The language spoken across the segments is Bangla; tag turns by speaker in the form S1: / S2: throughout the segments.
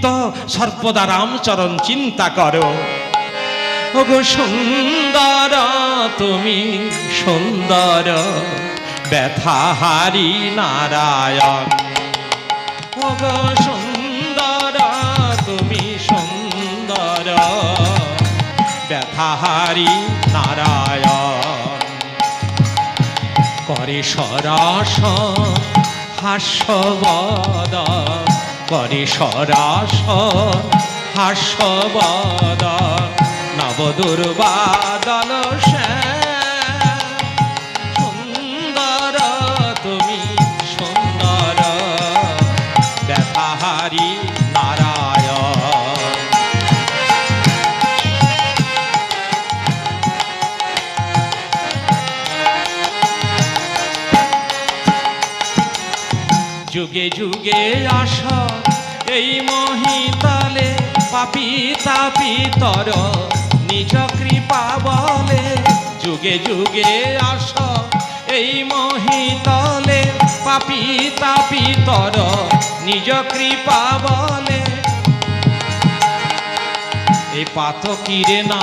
S1: চিত্ত সর্বদা রামচরণ চিন্তা করো। ওগো সুন্দর, তুমি সুন্দর ব্যথাহারি নারায়ণ। ওগো সুন্দর, তুমি সুন্দর ব্যথাহারি নারায়ণ। করে সরাস হাস্যবদ করে সরাস হাস্যবদ নবদুর্বাদল সুন্দর তুমি সুন্দর ব্যথাহারি যুগে যুগে আস এই মহিতলে পাপি তাপি তর, নিজ কৃপা বলে যুগে যুগে আস। এই মহিতলে পাপি তাপি তর, নিজ কৃপা বলে। এই পাত কিরে না,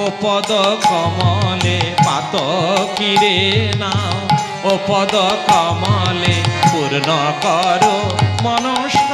S1: ও পদ কমলে পাত কিরে না, ও পদ কমলে পূর্ণ করো মনস্কাম